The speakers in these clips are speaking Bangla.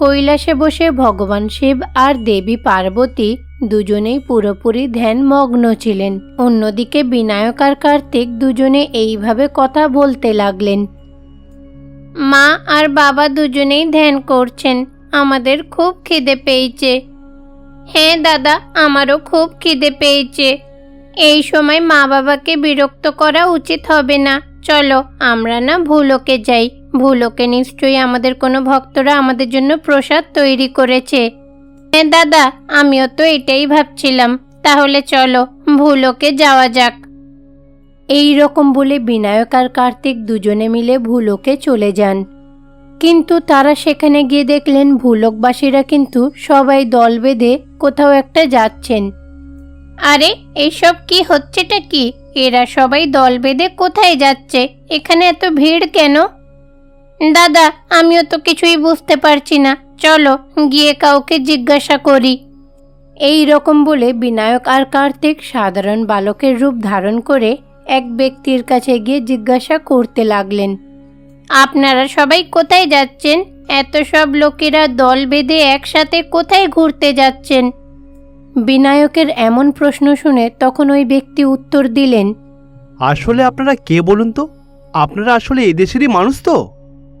কৈলাসে বসে ভগবান শিব আর দেবী পার্বতী দুজনেই পুরোপুরি ধ্যান মগ্ন ছিলেন। অন্যদিকে বিনায়ক আর কার্তিক দুজনে এইভাবে কথা বলতে লাগলেন। মা আর বাবা দুজনেই ধ্যান করছেন। আমাদের খুব খিদে পেয়েছে। হ্যাঁ দাদা, আমারও খুব খিদে পেয়েছে। এই সময় মা বাবাকে বিরক্ত করা উচিত হবে না। চলো, আমরা না ভুলোকে যাই। ভুলোকে নিশ্চয়ই আমাদের কোনো ভক্তরা আমাদের জন্য প্রসাদ তৈরি করেছে। হ্যাঁ দাদা, আমিও তো এটাই ভাবছিলাম। তাহলে চলো, ভুলোকে যাওয়া যাক। এই রকম বলে বিনায়ক আর কার্তিক দুজনে মিলে ভুলোকে চলে যান। কিন্তু তারা সেখানে গিয়ে দেখলেন ভুলকবাসীরা কিন্তু সবাই দল বেঁধে কোথাও একটা যাচ্ছেন। আরে এইসব কি হচ্ছেটা কি? এরা সবাই দল বেঁধে কোথায় যাচ্ছে? এখানে এত ভিড় কেন? দাদা, আমিও তো কিছুই বুঝতে পারছি না। চলো, গিয়ে কাউকে জিজ্ঞাসা করি। এই রকম বলে বিনায়ক আর কার্তিক সাধারণ বালকের রূপ ধারণ করে এক ব্যক্তির কাছে গিয়ে জিজ্ঞাসা করতে লাগলেন। আপনারা সবাই কোথায় যাচ্ছেন? এত সব লোকেরা দল বেঁধে একসাথে কোথায় ঘুরতে যাচ্ছেন? বিনায়কের এমন প্রশ্ন শুনে তখন ওই ব্যক্তি উত্তর দিলেন, আসলে আপনারা কে বলুন তো? আপনারা আসলে এই দেশেরই মানুষ তো?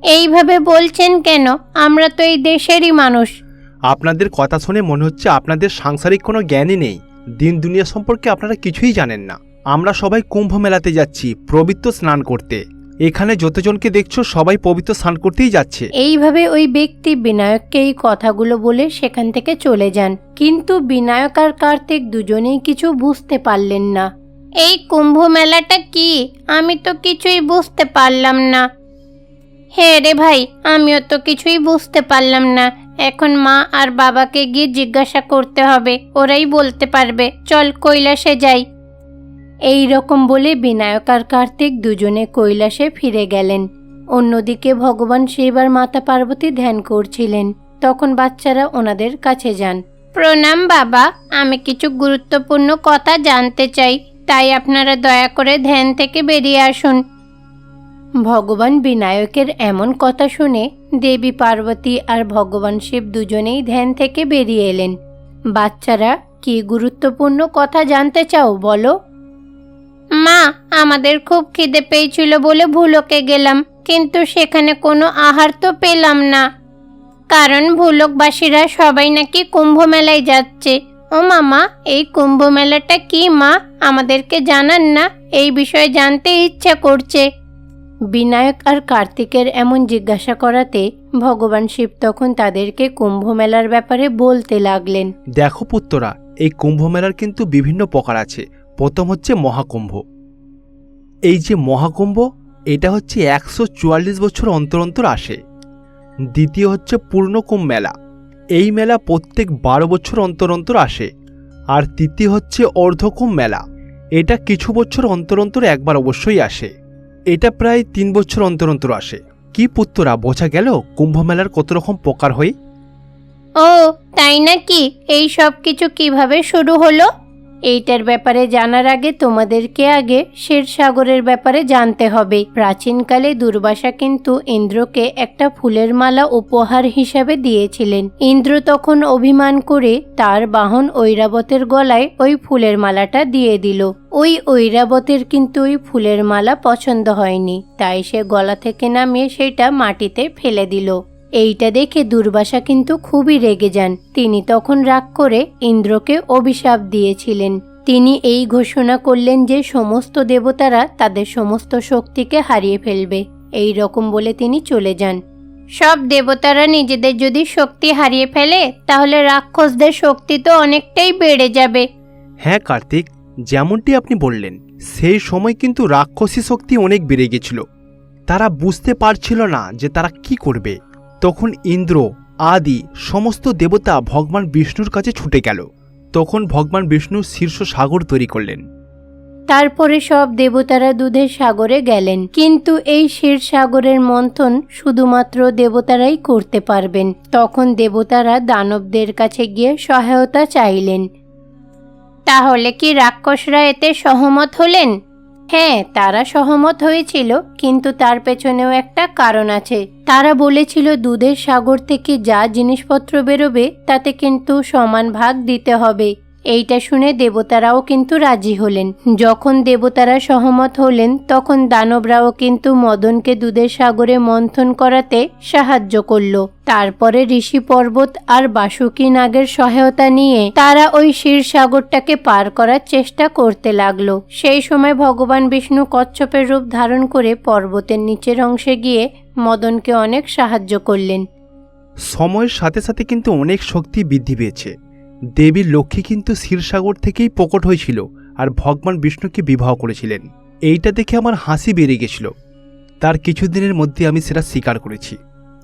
এইভাবে বলছেন কেন? আমরা তো এই দেশেরই মানুষ। আপনাদের কথা শুনে মনে হচ্ছে আপনাদের সাংসারিক কোনো জ্ঞানই নেই। দিন দুনিয়া সম্পর্কে আপনারা কিছুই জানেন না। আমরা সবাই কুম্ভ মেলাতে যাচ্ছি পবিত্র স্নান করতে। এখানে যতজনকে দেখছ সবাই পবিত্র স্নান করতেই যাচ্ছে। এইভাবে ওই ব্যক্তি বিনায়ককে এই কথাগুলো বলে সেখান থেকে চলে যান। কিন্তু বিনায়ক আর কার্তিক দুজনেই কিছু বুঝতে পারলেন না। এই কুম্ভ মেলাটা কি? আমি তো কিছুই বুঝতে পারলাম না। হ্যাঁ রে ভাই, আমিও তো কিছুই বুঝতে পারলাম না। এখন মা আর বাবাকে গিয়ে জিজ্ঞাসা করতে হবে, ওরাই বলতে পারবে, চল কৈলাসে যাই। এই রকম বলে বিনায়ক আর কার্তিক দুজনে কৈলাসে ফিরে গেলেন। অন্যদিকে ভগবান শিব আর মাতা পার্বতী ধ্যান করছিলেন। তখন বাচ্চারা ওনাদের কাছে যান। প্রণাম বাবা, আমি কিছু গুরুত্বপূর্ণ কথা জানতে চাই, তাই আপনারা দয়া করে ধ্যান থেকে বেরিয়ে আসুন। ভগবান বিনায়কের এমন কথা শুনে দেবী পার্বতী আর ভগবান শিব দুজনেই ধ্যান থেকে বেরিয়ে এলেন। বাচ্চারা, কি গুরুত্বপূর্ণ কথা জানতে চাও বলো? মা, আমাদের খুব খিদে পেয়েছিল বলে ভুলকে গেলাম, কিন্তু সেখানে কোনো আহার তো পেলাম না। কারণ ভুলকবাসীরা সবাই নাকি কুম্ভ মেলায় যাচ্ছে। ও মামা, এই কুম্ভ মেলাটা কি মা? আমাদেরকে জানান না, এই বিষয়ে জানতে ইচ্ছা করছে। বিনায়ক আর কার্তিকের এমন জিজ্ঞাসা করাতে ভগবান শিব তখন তাদেরকে কুম্ভ মেলার ব্যাপারে বলতে লাগলেন। দেখো পুত্ররা এই কুম্ভ মেলার কিন্তু বিভিন্ন প্রকার আছে। প্রথম হচ্ছে মহাকুম্ভ। এই যে মহাকুম্ভ, এটা হচ্ছে একশো চুয়াল্লিশ বছর অন্তর অন্তর আসে। দ্বিতীয় হচ্ছে পূর্ণকুম্ভ মেলা। এই মেলা প্রত্যেক বারো বছর অন্তর অন্তর আসে। আর তৃতীয় হচ্ছে অর্ধকুম্ভ মেলা। এটা কিছু বছর অন্তর অন্তর একবার অবশ্যই আসে। এটা প্রায় তিন বছর অন্তর অন্তর আসে। কি পুত্তরা বোঝা গেল কুম্ভ মেলার কত রকম প্রকার হই? ও, তাই নাকি? এই সব কিছু কীভাবে শুরু হলো? এইটার ব্যাপারে জানার আগে তোমাদেরকে আগে সাগরের ব্যাপারে জানতে হবে। প্রাচীনকালে দুর্বাসা কিন্তু ইন্দ্রকে একটা ফুলের মালা উপহার হিসাবে দিয়েছিলেন। ইন্দ্র তখন অভিমান করে তার বাহন ঐরাবতের গলায় ওই ফুলের মালাটা দিয়ে দিল। ওই ঐরাবতের কিন্তু ওই ফুলের মালা পছন্দ হয়নি, তাই সে গলা থেকে নামিয়ে সেটা মাটিতে ফেলে দিল। এইটা দেখে দুর্বাসা কিন্তু খুবই রেগে যান। তিনি তখন রাগ করে ইন্দ্রকে অভিশাপ দিয়েছিলেন। তিনি এই ঘোষণা করলেন যে সমস্ত দেবতারা তাদের সমস্ত শক্তিকে হারিয়ে ফেলবে। এই রকম বলে তিনি চলে যান। সব দেবতারা নিজেদের যদি শক্তি হারিয়ে ফেলে, তাহলে রাক্ষসদের শক্তি তো অনেকটাই বেড়ে যাবে। হ্যাঁ কার্তিক, যেমনটি আপনি বললেন, সেই সময় কিন্তু রাক্ষসী শক্তি অনেক বেড়ে গেছিল। তারা বুঝতে পারছিল না যে তারা কি করবে। তখন ইন্দ্র, আদি, সমস্ত দেবতা ভগবান বিষ্ণুর কাছে ছুটে গেল। তখন ভগবান বিষ্ণু শীর্ষ সাগর তৈরি করলেন। তারপরে সব দেবতারা দুধের সাগরে গেলেন। কিন্তু এই ক্ষীর সাগরের মন্থন শুধুমাত্র দেবতারাই করতে পারবেন। তখন দেবতারা দানবদের কাছে গিয়ে সহায়তা চাইলেন। তাহলে কি রাক্ষসরা এতে সহমত হলেন? হ্যাঁ তারা সহমত হয়েছিল, কিন্তু তার পেছনেও একটা কারণ আছে। তারা বলেছিল দুধের সাগর থেকে যা জিনিসপত্র বেরোবে, তাতে কিন্তু সমান ভাগ দিতে হবে। এইটা শুনে দেবতারাও কিন্তু রাজি হলেন। যখন দেবতারা সহমত হলেন, তখন দানবরাও কিন্তু মদনকে দুধের সাগরে মন্থন করাতে সাহায্য করল। তারপরে ঋষি পর্বত আর বাসুকী নাগের সহায়তা নিয়ে তারা ওই ক্ষীরসাগরটাকে পার করার চেষ্টা করতে লাগল। সেই সময় ভগবান বিষ্ণু কচ্ছপের রূপ ধারণ করে পর্বতের নিচের অংশে গিয়ে মদনকে অনেক সাহায্য করলেন। সময়ের সাথে সাথে কিন্তু অনেক শক্তি বৃদ্ধি পেয়েছে। দেবী লক্ষ্মী কিন্তু ক্ষীরসাগর থেকেই প্রকট হয়েছিল আর ভগবান বিষ্ণুকে বিবাহ করেছিলেন। এইটা দেখে আমার হাসি বেরিয়ে গেছিল। তার কিছুদিনের মধ্যে আমি সেটা স্বীকার করেছি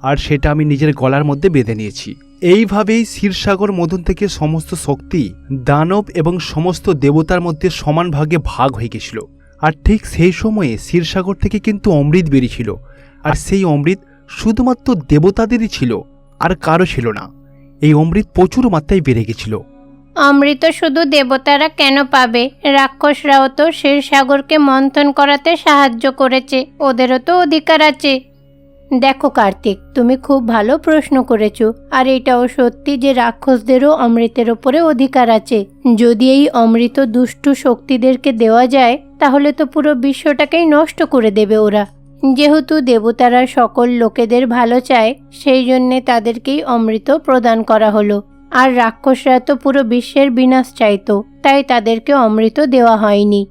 আর সেটা আমি নিজের গলার মধ্যে বেঁধে নিয়েছি। এইভাবেই ক্ষীরসাগর মধুন থেকে সমস্ত শক্তি, দানব এবং সমস্ত দেবতার মধ্যে সমান ভাগে ভাগ হয়ে গেছিল। আর ঠিক সেই সময়ে ক্ষীরসাগর থেকে কিন্তু অমৃত বেরিয়েছিল। আর সেই অমৃত শুধুমাত্র দেবতাদেরই ছিল, আর কারও ছিল না। এই অমৃত প্রচুর মাত্রায় বেড়ে গেছিল। অমৃত শুধু দেবতারা কেন পাবে? রাক্ষসরাও তো ক্ষীরসাগরকে মন্থন করাতে সাহায্য করেছে। ওদেরও তো অধিকার আছে। দেখো কার্তিক, তুমি খুব ভালো প্রশ্ন করেছ, আর এটাও সত্যি যে রাক্ষসদেরও অমৃতের ওপরে অধিকার আছে। যদি এই অমৃত দুষ্টু শক্তিদেরকে দেওয়া যায়, তাহলে তো পুরো বিশ্বটাকেই নষ্ট করে দেবে ওরা। যেহেতু দেবতারা সকল লোকেদের ভালো চায়, সেই জন্যে তাদেরকেই অমৃত প্রদান করা হলো। আর রাক্ষসরা তো পুরো বিশ্বের বিনাশ চাইতো, তাই তাদেরকে অমৃত দেওয়া হয়নি।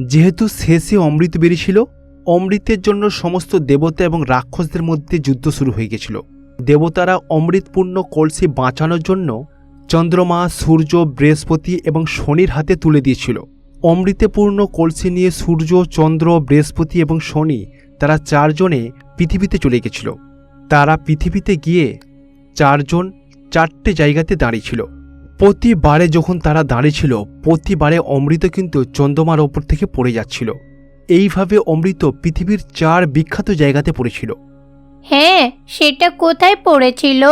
যেহেতু শেষে অমৃত বেরিয়েছিল, অমৃতের জন্য সমস্ত দেবতা এবং রাক্ষসদের মধ্যে যুদ্ধ শুরু হয়ে গেছিল। দেবতারা অমৃতপূর্ণ কলসি বাঁচানোর জন্য চন্দ্রমা, সূর্য, বৃহস্পতি এবং শনির হাতে তুলে দিয়েছিল। অমৃতে পূর্ণ কলসি নিয়ে সূর্য, চন্দ্র, বৃহস্পতি এবং শনি তারা চারজনে পৃথিবীতে চলে গেছিল। তারা পৃথিবীতে গিয়ে চারজন চারটে জায়গাতে দাঁড়িয়েছিল। প্রতিবারে যখন তারা দাঁড়িয়েছিল, প্রতিবারে অমৃত কিন্তু চন্দ্রমার ওপর থেকে পড়ে যাচ্ছিল। এইভাবে অমৃত পৃথিবীর চার বিখ্যাত জায়গাতে পড়েছিল। হ্যাঁ সেটা কোথায় পড়েছিল?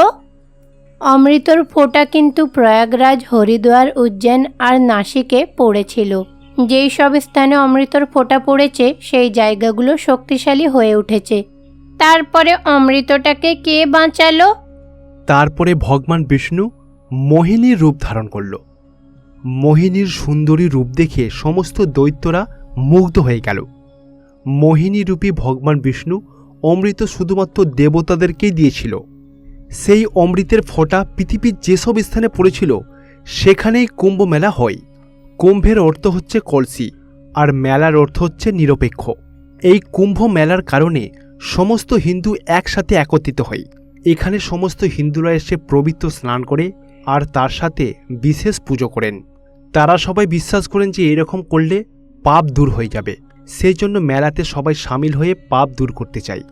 অমৃতর ফোঁটা কিন্তু প্রয়াগরাজ, হরিদ্বার উজ্জৈন আর নাসিকে পড়েছিল। যেই সব স্থানে অমৃতর ফোঁটা পড়েছে, সেই জায়গাগুলো শক্তিশালী হয়ে উঠেছে। তারপরে অমৃতটাকে কে বাঁচালো? তারপরে ভগবান বিষ্ণু মোহিনীর রূপ ধারণ করল। মোহিনীর সুন্দরী রূপ দেখে সমস্ত দৈত্যরা মুগ্ধ হয়ে গেল। মোহিনী রূপী ভগবান বিষ্ণু অমৃত শুধুমাত্র দেবতাদেরকেই দিয়েছিল। সেই অমৃতের ফোঁটা পৃথিবীর যেসব স্থানে পড়েছিল, সেখানেই কুম্ভ মেলা হয়। কুম্ভের অর্থ হচ্ছে কলসি, আর মেলার অর্থ হচ্ছে নিরপেক্ষ। এই কুম্ভ মেলার কারণে সমস্ত হিন্দু একসাথে একত্রিত হয়। এখানে সমস্ত হিন্দুরা এসে পবিত্র স্নান করে, আর তার সাথে বিশেষ পুজো করেন। তারা সবাই বিশ্বাস করেন যে এরকম করলে পাপ দূর হয়ে যাবে। সেই জন্য মেলাতে সবাই সামিল হয়ে পাপ দূর করতে চায়।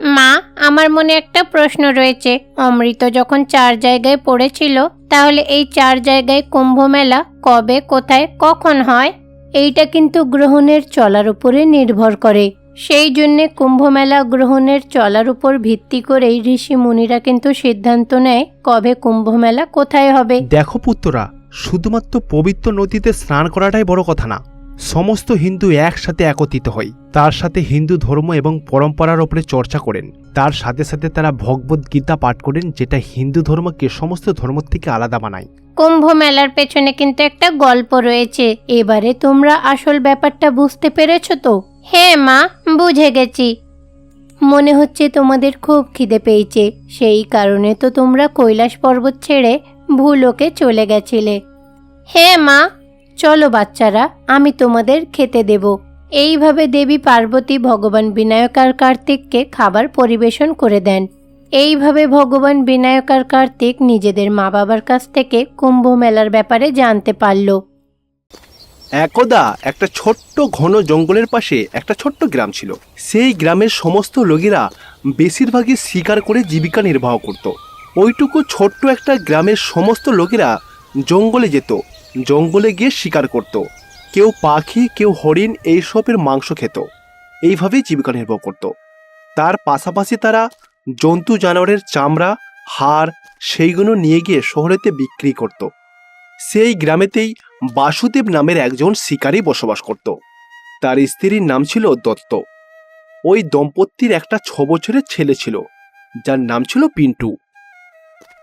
মা আমার মনে একটা প্রশ্ন রয়েছে। অমৃত যখন চার জায়গায় পড়েছিল, তাহলে এই চার জায়গায় কুম্ভ মেলা কবে, কোথায়, কখন হয়? এইটা কিন্তু গ্রহণের চলার উপরে নির্ভর করে। সেই জন্যে কুম্ভ মেলা গ্রহণের চলার উপর ভিত্তি করেই ঋষি মুনিরা কিন্তু সিদ্ধান্ত নেয় কবে কুম্ভ মেলা কোথায় হবে। দেখো পুত্ররা শুধুমাত্র পবিত্র নদীতে স্নান করাটাই বড় কথা না। সমস্ত হিন্দু একসাথে একত্রিত হয় তার সাথে হিন্দু ধর্ম এবং পরম্পরার ওপরে চর্চা করেন। তার সাথে সাথে তারা ভগবদ গীতা পাঠ করেন, যেটা হিন্দু ধর্মকে সমস্ত ধর্ম থেকে আলাদা বানায়। কুম্ভ মেলার পেছনে কিন্তু একটা গল্প রয়েছে। এবারে তোমরা আসল ব্যাপারটা বুঝতে পেরেছ তো? হ্যাঁ মা, বুঝে গেছি। মনে হচ্ছে তোমাদের খুব খিদে পেয়েছে। সেই কারণে তো তোমরা কৈলাস পর্বত ছেড়ে ভুলোকে চলে গেছিলে। হ্যাঁ মা চলো বাচ্চারা, আমি তোমাদের খেতে দেব। এইভাবে দেবী পার্বতী ভগবান বিনায়ক আর কার্তিককে খাবার পরিবেশন করে দেন। এইভাবে ভগবান বিনায়ক আর কার্তিক নিজেদের মা বাবার কাছ থেকে কুম্ভ মেলার ব্যাপারে জানতে পারল। একদা একটা ছোট্ট ঘন জঙ্গলের পাশে একটা ছোট্ট গ্রাম ছিল। সেই গ্রামের সমস্ত লোকেরা বেশিরভাগই শিকার করে জীবিকা নির্বাহ করত। ওইটুকু ছোট্ট একটা গ্রামের সমস্ত লোকেরা জঙ্গলে যেত। জঙ্গলে গিয়ে শিকার করত। কেউ পাখি, কেউ হরিণ এইসবের মাংস খেত। এইভাবেই জীবিকা নির্বাহ করত। তার পাশাপাশি তারা জন্তু, জানোয়ারের চামড়া, হাড় সেইগুলো নিয়ে গিয়ে শহরেতে বিক্রি করত। সেই গ্রামেতেই বাসুদেব নামের একজন শিকারী বসবাস করত। তার স্ত্রীর নাম ছিল দত্ত। ওই দম্পতির একটা ছ বছরের ছেলে ছিল, যার নাম ছিল পিন্টু।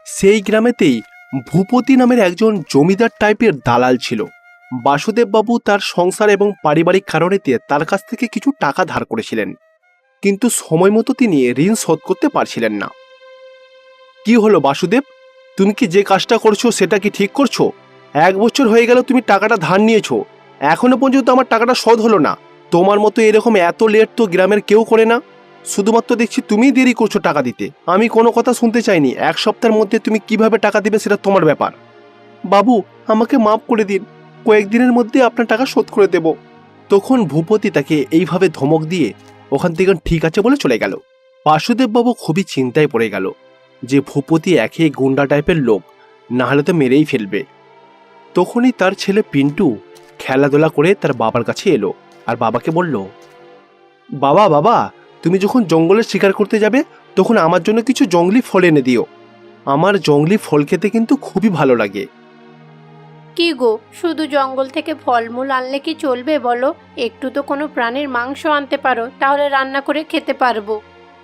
সেই গ্রামেতেই ভূপতি নামের একজন জমিদার টাইপের দালাল ছিল। বাসুদেববাবু তার সংসার এবং পারিবারিক কারণেতে তার কাছ থেকে কিছু টাকা ধার করেছিলেন। কিন্তু সময় মতো তিনি ঋণ শোধ করতে পারছিলেন না। কি হলো বাসুদেব? তুমি কি যে কাজটা করছ সেটা কি ঠিক করছ? এক বছর হয়ে গেল তুমি টাকাটা ধার নিয়েছো। এখনও পর্যন্ত আমার টাকাটা শোধ হলো না। তোমার মতো এরকম এত লেট তো গ্রামের কেউ করে না। শুধুমাত্র দেখছি তুমিই দেরি করছ টাকা দিতে। আমি কোনো কথা শুনতে চাইনি। এক সপ্তাহের মধ্যে তুমি কীভাবে টাকা দিবে সেটা তোমার ব্যাপার। বাবু, আমাকে মাফ করে দিন। কয়েকদিনের মধ্যে আপনার টাকা শোধ করে দেব। তখন ভূপতি তাকে এইভাবে ধমক দিয়ে ওখান থেকে ঠিক আছে বলে চলে গেল। বাসুদেববাবু খুবই চিন্তায় পড়ে গেল যে ভূপতি একে গুন্ডা টাইপের লোক, না হলে তো মেরেই ফেলবে। তখনই তার ছেলে পিন্টু খেলাধুলা করে তার বাবার কাছে এলো আর বাবাকে বলল, বাবা বাবা তুমি যখন জঙ্গলে শিকার করতে যাবে তখন আমার জন্য কিছু জঙ্গলি ফল এনে দিও। আমার জঙ্গলি ফল খেতে কিন্তু খুবই ভালো লাগে। কি গো শুধু জঙ্গল থেকে ফলমূল আনলে কি চলবে বলো? একটু তো কোনো প্রাণীর মাংস আনতে পারো তাহলে রান্না করে খেতে পারব।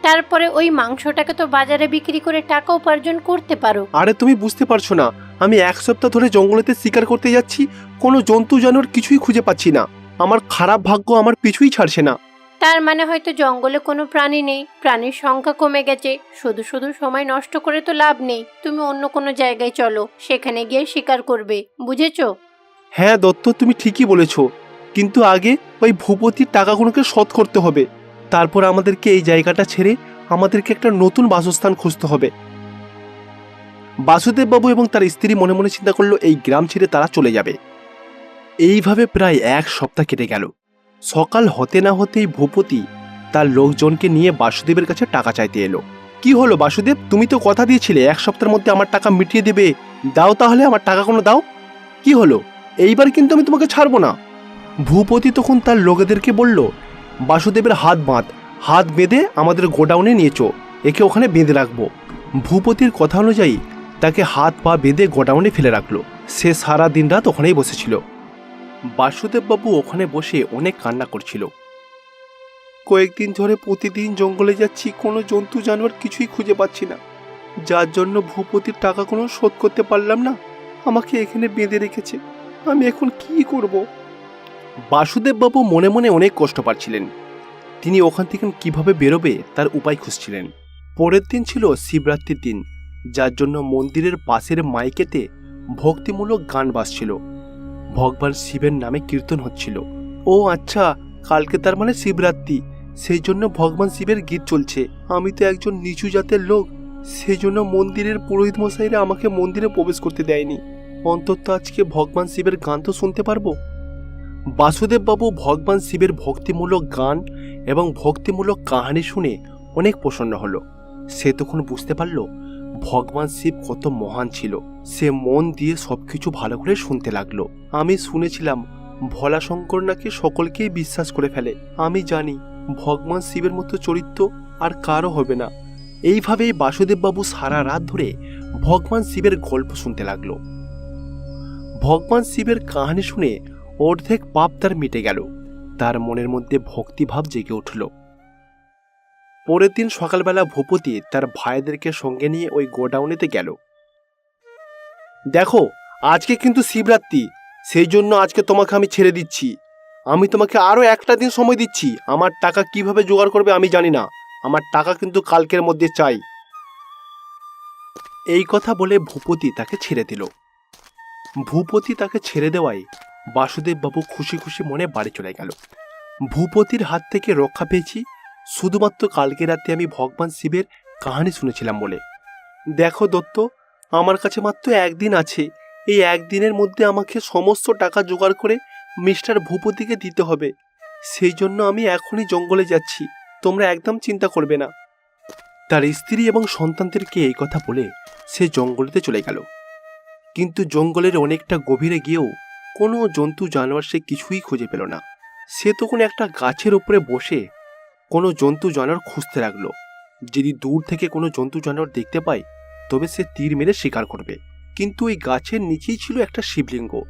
তারপরে ওই মাংসটাকে তো বাজারে বিক্রি করে টাকা উপার্জন করতে পারো। আরে তুমি বুঝতে পারছ না আমি এক সপ্তাহ ধরে জঙ্গলেতে শিকার করতে যাচ্ছি কোনো জন্তু জানোয়ার কিছুই খুঁজে পাচ্ছি না। আমার খারাপ ভাগ্য আমার পিছুই ছাড়ছে না। তার মানে হয়তো জঙ্গলে কোনো প্রাণী নেই, প্রাণীর সংখ্যা কমে গেছে, শুধু শুধু সময় নষ্ট করে তো লাভ নেই, তুমি অন্য কোনো জায়গায় চলো, সেখানে গিয়ে শিকার করবে, বুঝেছ? হ্যাঁ দত্ত, তুমি ঠিকই বলেছ, কিন্তু আগে ওই ভূপতির টাকাগুলোকে শোধ করতে হবে, তারপর আমাদেরকে এই জায়গাটা ছেড়ে আমাদেরকে একটা নতুন বাসস্থান খুঁজতে হবে। বাসুদেববাবু এবং তার স্ত্রী মনে মনে চিন্তা করল, এই গ্রাম ছেড়ে তারা চলে যাবে। এইভাবে প্রায় এক সপ্তাহ কেটে গেল। সকাল হতে না হতেই ভূপতি তার লোকজনকে নিয়ে বাসুদেবের কাছে টাকা চাইতে এলো। কি হলো বাসুদেব? তুমি তো কথা দিয়েছিলে, এক সপ্তাহের মধ্যে আমার টাকা মিটিয়ে দেবে। দাও তাহলে, আমার টাকা কোনো দাও। কি হলো? এইবার কিন্তু আমি তোমাকে ছাড়বো না। ভূপতি তখন তার লোকেদেরকে বলল, বাসুদেবের হাত বাঁধ। হাত বেঁধে আমাদের গোডাউনে নিয়ে চো, একে ওখানে বেঁধে রাখব। ভূপতির কথা অনুযায়ী তাকে হাত পা বেঁধে গোডাউনে ফেলে রাখল। সে সারা দিন রাত ওখানেই বসেছিল। বাসুদেববাবু ওখানে বসে অনেক কান্না করছিল। কয়েকদিন ধরে প্রতিদিন জঙ্গলে যাচ্ছি, কোনো জন্তু জানোয়ার কিছুই খুঁজে পাচ্ছি না। যার জন্য ভূপতির টাকা কোনো শোধ করতে পারলাম না, আমাকে এখানে বেঁধে রেখেছে। আমি এখন কি করব? বাসুদেববাবু মনে মনে অনেক কষ্ট পাচ্ছিলেন। তিনি ওখান থেকে কীভাবে বেরোবে তার উপায় খুঁজছিলেন। পরের দিন ছিল শিবরাত্রির দিন, যার জন্য মন্দিরের পাশের মাইকেতে ভক্তিমূলক গান বাজছিল। ভগবান শিবের নামে কীর্তন হচ্ছিল। ও আচ্ছা কালকে তার মানে শিবরাত্রি। সেই জন্য ভগবান শিবের গীত চলছে। আমি তো একজন নিচু জাতের লোক। সেই জন্য মন্দিরের পুরোহিত মশাইরা আমাকে মন্দিরে প্রবেশ করতে দেয়নি। অন্তত আজকে ভগবান শিবের গান তো শুনতে পারব। বাসুদেববাবু ভগবান শিবের ভক্তিমূলক গান এবং ভক্তিমূলক কাহানি শুনে অনেক প্রসন্ন হলো। সে তখন বুঝতে পারল ভগবান শিব কত মহান ছিল। সে মন দিয়ে সবকিছু ভালো করে শুনতে লাগল। আমি শুনেছিলাম, ভোলাশঙ্কর নাকি সকলকেই বিশ্বাস করে ফেলে। আমি জানি, ভগবান শিবের মতো চরিত্র আর কারও হবে না। এইভাবেই বাসুদেববাবু সারা রাত ধরে ভগবান শিবের গল্প শুনতে লাগল। ভগবান শিবের কাহানি শুনে অর্ধেক পাপ তার মিটে গেল। তার মনের মধ্যে ভক্তিভাব জেগে উঠল। পরের দিন সকালবেলা ভূপতি তার ভাইদেরকে সঙ্গে নিয়ে ওই গোডাউনেতে গেল। দেখো, আজকে কিন্তু শিবরাত্রি, সেই জন্য আজকে তোমাকে আমি ছেড়ে দিচ্ছি। আমি তোমাকে আরও একটা দিন সময় দিচ্ছি। আমার টাকা কীভাবে জোগাড় করবে আমি জানি না। আমার টাকা কিন্তু কালকের মধ্যে চাই। এই কথা বলে ভূপতি তাকে ছেড়ে দিল। ভূপতি তাকে ছেড়ে দেওয়ায় বাসুদেববাবু খুশি খুশি মনে বাড়ি চলে গেল। ভূপতির হাত থেকে রক্ষা পেয়েছি শুধুমাত্র কালকে রাতে আমি ভগবান শিবের কাহানি শুনেছিলাম বলে। দেখো দত্ত, আমার কাছে মাত্র একদিন আছে। এই একদিনের মধ্যে আমাকে সমস্ত টাকা জোগাড় করে মিস্টার ভূপতিকে দিতে হবে। সেই জন্য আমি এখনই জঙ্গলে যাচ্ছি, তোমরা একদম চিন্তা করবে না। তার স্ত্রী এবং সন্তানদেরকে এই কথা বলে সে জঙ্গলেতে চলে গেল। কিন্তু জঙ্গলের অনেকটা গভীরে গিয়েও কোনো জন্তু জানোয়ার সে কিছুই খুঁজে পেল না। সে তখন একটা গাছের উপরে বসে কোনো জন্তু জানোয়ার খুঁজতে লাগল। যদি দূর থেকে কোনো জন্তু জানোয়ার দেখতে পায়, তবে সে তীর মেরে শিকার করবে। কিন্তু ওই গাছের নিচেই ছিল একটা শিবলিঙ্গ।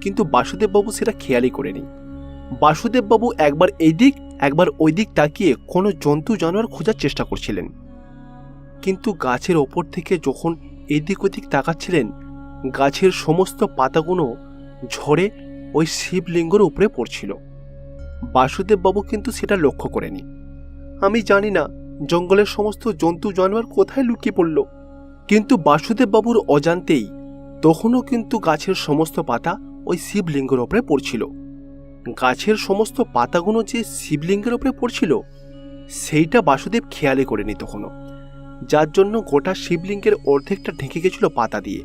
কিন্তু বাসুদেববাবু সেটা খেয়ালই করেনি। বাসুদেববাবু একবার এই দিক একবার ওই দিক তাকিয়ে কোনো জন্তু জানোয়ার খোঁজার চেষ্টা করছিলেন। কিন্তু গাছের ওপর থেকে যখন এদিক ওদিক তাকাচ্ছিলেন, গাছের সমস্ত পাতাগুলো ঝরে ওই শিবলিঙ্গর উপরে পড়ছিল। বাসুদেববাবু কিন্তু সেটা লক্ষ্য করেনি। আমি জানি না জঙ্গলের সমস্ত জন্তু জানোয়ার কোথায় লুকিয়ে পড়ল। কিন্তু বাসুদেববাবুর অজান্তেই তখনও কিন্তু গাছের সমস্ত পাতা ওই শিবলিঙ্গের ওপরে পড়ছিল। গাছের সমস্ত পাতাগুলো যে শিবলিঙ্গের ওপরে পড়ছিল, সেইটা বাসুদেব খেয়ালে করেনি তখনও। যার জন্য গোটা শিবলিঙ্গের অর্ধেকটা ঢেকে গেছিল পাতা দিয়ে।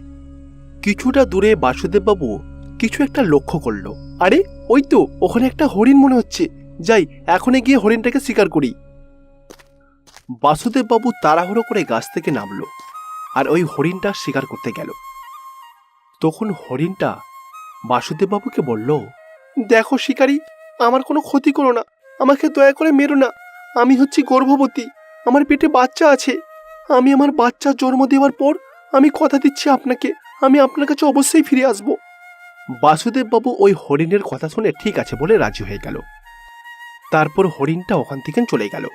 কিছুটা দূরে বাসুদেববাবু কিছু একটা লক্ষ্য করল। আরে, ওই তো, ওখানে একটা হরিণ মনে হচ্ছে। যাই, এখনই গিয়ে হরিণটাকে শিকার করি। বাসুদেববাবু তাড়াহুড়ো করে গাছ থেকে নামলো, আর ওই হরিণটা শিকার করতে গেল। তখন হরিণটা বাসুদেববাবুকে বলল, দেখো শিকারি, আমার কোনো ক্ষতি করো না, আমাকে দয়া করে মেরো না। আমি হচ্ছি গর্ভবতী, আমার পেটে বাচ্চা আছে। আমি আমার বাচ্চা জন্ম দেওয়ার পর আমি কথা দিচ্ছি আপনাকে, আমি আপনার কাছে অবশ্যই ফিরে আসব। বাসুদেববাবু ওই হরিণের কথা শুনে ঠিক আছে বলে রাজি হয়ে গেল। তারপর হরিণটা ওখান থেকে চলে গেল।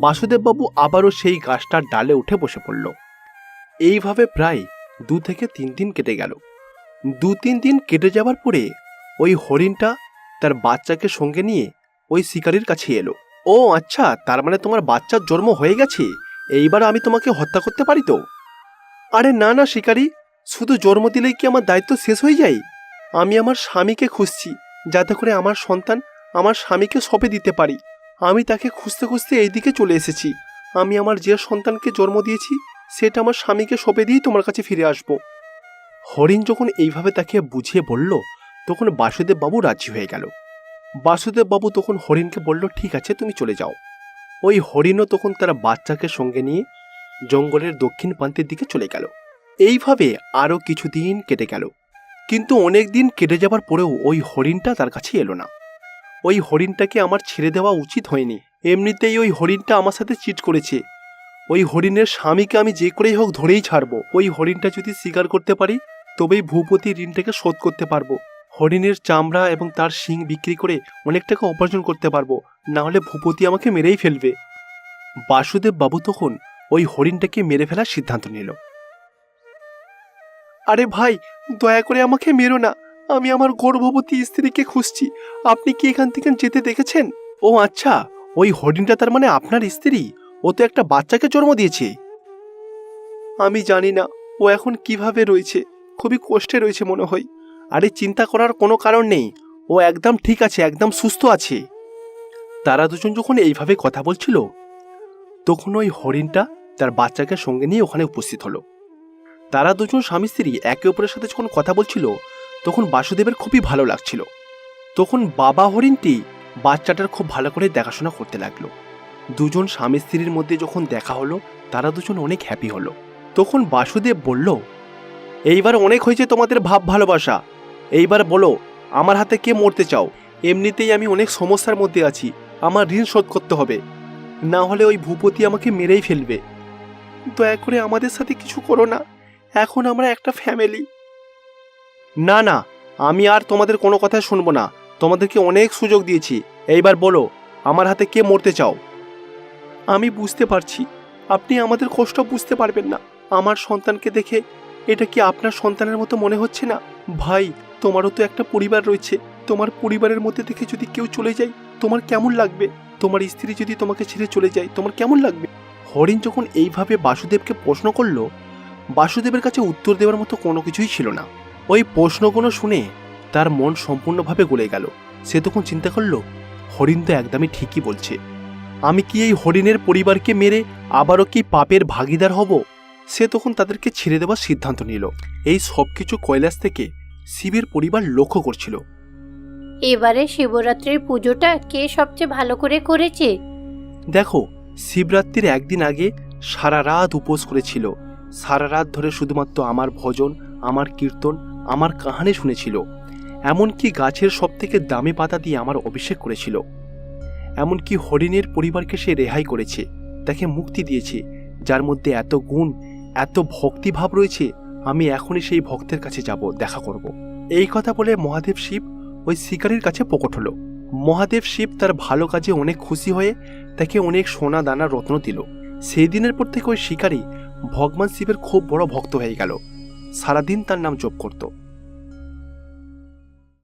বাসুদেববাবু আবারও সেই গাছটার ডালে উঠে বসে পড়ল। এইভাবে প্রায় দু থেকে তিন দিন কেটে গেল। দু তিন দিন কেটে যাওয়ার পরে ওই হরিণটা তার বাচ্চাকে সঙ্গে নিয়ে ওই শিকারির কাছে এলো। ও আচ্ছা তার মানে তোমার বাচ্চার জন্ম হয়ে গেছে? এইবার আমি তোমাকে হত্যা করতে পারি তো? আরে না না, শিকারি শুধু জন্ম দিলেই কি আমার দায়িত্ব শেষ হয়ে যায়? আমি আমার স্বামীকে খুঁজছি, যাতে করে আমার সন্তান আমার স্বামীকে সপে দিতে পারি। আমি তাকে খুঁজতে খুঁজতে এইদিকে চলে এসেছি। আমি আমার যে সন্তানকে জন্ম দিয়েছি, সেটা আমার স্বামীকে সঁপে দিয়েই তোমার কাছে ফিরে আসব। হরিণ যখন এইভাবে তাকে বুঝিয়ে বলল, তখন বাসুদেব বাবু রাজি হয়ে গেল। বাসুদেব বাবু তখন হরিণকে বলল, ঠিক আছে, তুমি চলে যাও। ওই হরিণও তখন তার বাচ্চাকে সঙ্গে নিয়ে জঙ্গলের দক্ষিণ প্রান্তের দিকে চলে গেল। এইভাবে আরও কিছুদিন কেটে গেল। কিন্তু অনেক দিন কেটে যাবার পরেও ওই হরিণটা তার কাছে এলো না। ওই হরিণটাকে আমার ছেড়ে দেওয়া উচিত হয়নি। এমনিতেই ওই হরিণটা আমার সাথে চিট করেছে। ওই হরিণের স্বামীকে আমি যে করেই হোক ধরেই ছাড়বো। ওই হরিণটা যদি স্বীকার করতে পারি, তবেই ভূপতি ঋণটাকে শোধ করতে পারব। হরিণের চামড়া এবং তার শিং বিক্রি করে অনেক টাকা উপার্জন করতে পারব। না হলে ভূপতি আমাকে মেরেই ফেলবে। বাসুদেব বাবু তখন ওই হরিণটাকে মেরে ফেলার সিদ্ধান্ত নিল। আরে ভাই, দয়া করে আমাকে মেরো না। আমি আমার গর্ভবতী স্ত্রীকে খুঁজছি। আপনি কি এখান থেকে যেতে দেখেছেন? ও আচ্ছা ওই হরিণটা তার মানে আপনার স্ত্রী? ও তো একটা বাচ্চাকে জন্ম দিয়েছে। আমি জানি না, ও এখন কীভাবে রয়েছে। খুবই কষ্টে রয়েছে মনে হয়। আরে চিন্তা করার কোনো কারণ নেই। ও একদম ঠিক আছে, একদম সুস্থ আছে। তারা দুজন যখন এইভাবে কথা বলছিল, তখন ওই হরিণটা তার বাচ্চাকে সঙ্গে নিয়ে ওখানে উপস্থিত হলো। তারা দুজন স্বামী স্ত্রী একে অপরের সাথে যখন কথা বলছিল, তখন বাসুদেবের খুবই ভালো লাগছিল। তখন বাবা হরিণটি বাচ্চাটার খুব ভালো করে দেখাশোনা করতে লাগল। দুজন স্বামী স্ত্রীর মধ্যে যখন দেখা হলো, তারা দুজন অনেক হ্যাপি হলো। তখন বাসুদেব বলল, এইবার অনেক হয়েছে তোমাদের ভাব ভালোবাসা। এইবার বলো, আমার হাতে কে মরতে চাও? এমনিতেই আমি অনেক সমস্যার মধ্যে আছি। আমার ঋণ শোধ করতে হবে। না হলে ওই ভূপতি আমাকে মেরেই ফেলবে। দয়া করে আমাদের সাথে কিছু করো না। এখন আমরা একটা ফ্যামিলি না না আমি আর তোমাদের কোনো কথা শুনব না। তোমাদেরকে অনেক সুযোগ দিয়েছি। এইবার বলো আমার হাতে কে মরতে চাও? আমি বুঝতে পারছি। আপনি আমাদের কষ্ট বুঝতে পারবেন না। আমার সন্তানকে দেখে এটা কি আপনার সন্তানের মতো মনে হচ্ছে না? ভাই তোমারও তো একটা পরিবার রয়েছে। তোমার পরিবারের মধ্যে থেকে যদি কেউ চলে যায় তোমার কেমন লাগবে? তোমার স্ত্রী যদি তোমাকে ছেড়ে চলে যায় তোমার কেমন লাগবে? হরিণ যখন এইভাবে বাসুদেবকে প্রশ্ন করল বাসুদেবের কাছে উত্তর দেওয়ার মতো কোনো কিছুই ছিল না। ওই প্রশ্নগুলো শুনে তার মন সম্পূর্ণভাবে গলে গেল। সে তখন চিন্তা করল হরিণ তো একদমই ঠিকই বলছে। আমি কি এই হরিণের পরিবারকে মেরে আবারও কি পাপের ভাগিদার হব? সে তখন তাদেরকে ছেড়ে দেওয়ার সিদ্ধান্ত নিল। এই সব কিছু কৈলাস থেকে শিবের পরিবার লক্ষ্য করছিল। এবারে শিবরাত্রির পুজোটা কে সবচেয়ে ভালো করে করেছে? দেখো শিবরাত্রির একদিন আগে সারা রাত উপোস করেছিল। সারা রাত ধরে শুধুমাত্র আমার ভজন, আমার কীর্তন, আমার কাহানি শুনেছিল। এমনকি গাছের সব থেকে দামি পাতা দিয়ে আমার অভিষেক করেছিল। এমনকি হরিণের পরিবারকে সে রেহাই করেছে, তাকে মুক্তি দিয়েছে, যার মধ্যে এত গুণ, এত ভক্তিভাব রয়েছে, আমি এখনই সেই ভক্তের কাছে যাব, দেখা করব। এই কথা বলে মহাদেব শিব ওই শিকারির কাছে প্রকট হল। মহাদেব শিব তার ভালো কাজে অনেক খুশি হয়ে তাকে অনেক সোনা দানা রত্ন দিল। সেই দিনের পর থেকে ওই শিকারী ভগবান শিবের খুব বড় ভক্ত হয়ে গেল। সারাদিন তার নাম জপ করতো।